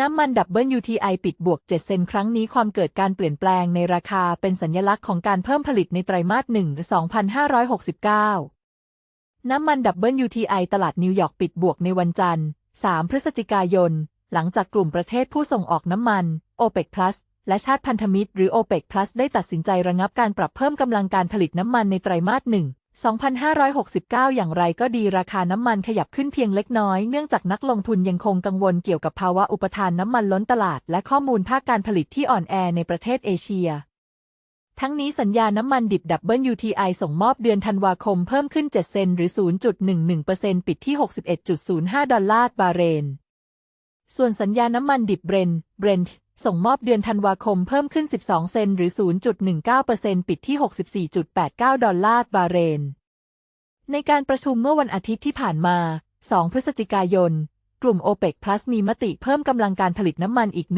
น้ำมันดับเบิล WTI ปิดบวก 7 เซน ครั้งนี้ความเกิดการเปลี่ยนแปลงในราคาเป็นสัญลักษณ์ของการเพิ่มผลิตในไตรมาส1 2569 น้ำมันดับเบิล WTI ตลาดนิวยอร์กปิดบวกในวันจันทร์ 3 พฤศจิกายน หลังจากกลุ่มประเทศผู้ส่งออกน้ำมัน OPEC Plus และชาติพันธมิตรหรือ OPEC Plus ได้ตัดสินใจระงับการปรับเพิ่มกำลังการผลิตน้ำมันในไตรมาส1 2,569 อย่างไรก็ดีราคาน้ำมันขยับขึ้นเพียงเล็กน้อย เนื่องจากนักลงทุนยังคงกังวลเกี่ยวกับภาวะอุปทานน้ำมันล้นตลาด และข้อมูลภาคการผลิตที่อ่อนแอในประเทศเอเชีย ทั้งนี้สัญญาน้ำมันดิบ WTI ส่งมอบเดือนธันวาคมเพิ่มขึ้น 7 เซนต์หรือ 0.11%ปิดที่ 61.05 ดอลลาร์บาเรน ส่วนสัญญาน้ำมันดิบเบรนเบรนท์ส่งมอบเดือนธันวาคมเพิ่มขึ้น 12 เซนต์หรือ 0.19%ปิดที่ 64.89 ดอลลาร์บาเรน ในการประชุมเมื่อวันอาทิตย์ที่ผ่านมา 2 พฤศจิกายน กลุ่ม OPEC Plus มีมติเพิ่มกำลังการผลิตน้ำมันอีก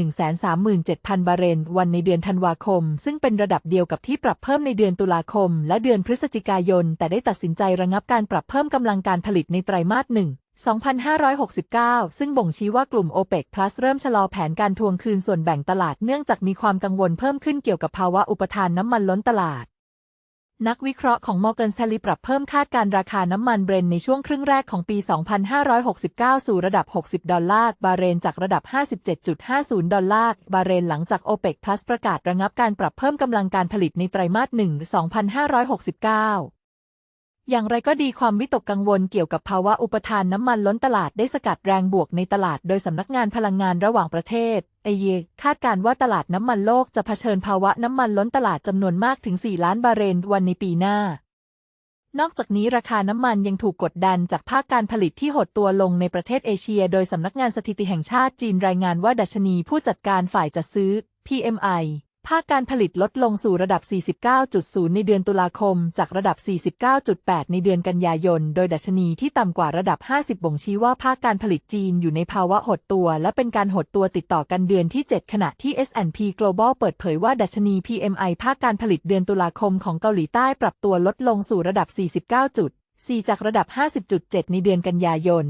137,000 บาเรน วันในเดือนธันวาคม ซึ่งเป็นระดับเดียวกับที่ปรับเพิ่มในเดือนตุลาคม และเดือนพฤศจิกายน แต่ได้ตัดสินใจระงับการปรับเพิ่มกำลังการผลิตในไตรมาส1 2,569 ซึ่งบ่งชี้ว่ากลุ่ม OPEC Plus เริ่มชะลอแผนการทวงคืนส่วนแบ่งตลาดเนื่องจากมีความกังวลเพิ่มขึ้นเกี่ยวกับภาวะอุปทานน้ำมันล้นตลาด นักวิเคราะห์ของ Morgan Stanley ปรับเพิ่มคาดการราคาน้ำมันเบรนในช่วงครึ่งแรกของปี 2569 สู่ระดับ 60 ดอลลาร์บาเรนจากระดับ 57.50 ดอลลาร์บาเรนหลังจาก OPEC Plus ประกาศระงับการปรับเพิ่มกำลังการผลิตในไตรมาส1 2569 อย่างไรก็ดีความวิตกกังวลเกี่ยวกับภาวะอุปทานน้ำมันล้นตลาดได้สกัดแรงบวกในตลาดโดยสำนักงานพลังงานระหว่างประเทศเอเยคาดการว่าตลาดน้ำมันโลกจะเผชิญภาวะน้ำมันล้นตลาดจำนวนมากถึง 4 ล้านบาร์เรนวันในปีหน้า นอกจากนี้ราคาน้ำมันยังถูกกดดันจากภาคการผลิตที่หดตัวลงในประเทศเอเชีย โดยสำนักงานสถิติแห่งชาติจีนรายงานว่าดัชนีผู้จัดการฝ่ายจัดซื้อ PMI ภาคการผลิตลดลงสู่ระดับ 49.0 ในเดือนตุลาคม จากระดับ 49.8 ในเดือนกันยายน โดยดัชนีที่ต่ำกว่าระดับ 50 บ่งชี้ว่าภาคการผลิตจีนอยู่ในภาวะหดตัว และเป็นการหดตัวติดต่อกันเดือนที่ 7 ขณะที่ S&P Global เปิดเผยว่าดัชนี PMI ภาคการผลิตเดือนตุลาคมของเกาหลีใต้ปรับตัวลดลงสู่ระดับ 49.4 จากระดับ 50.7 ในเดือนกันยายน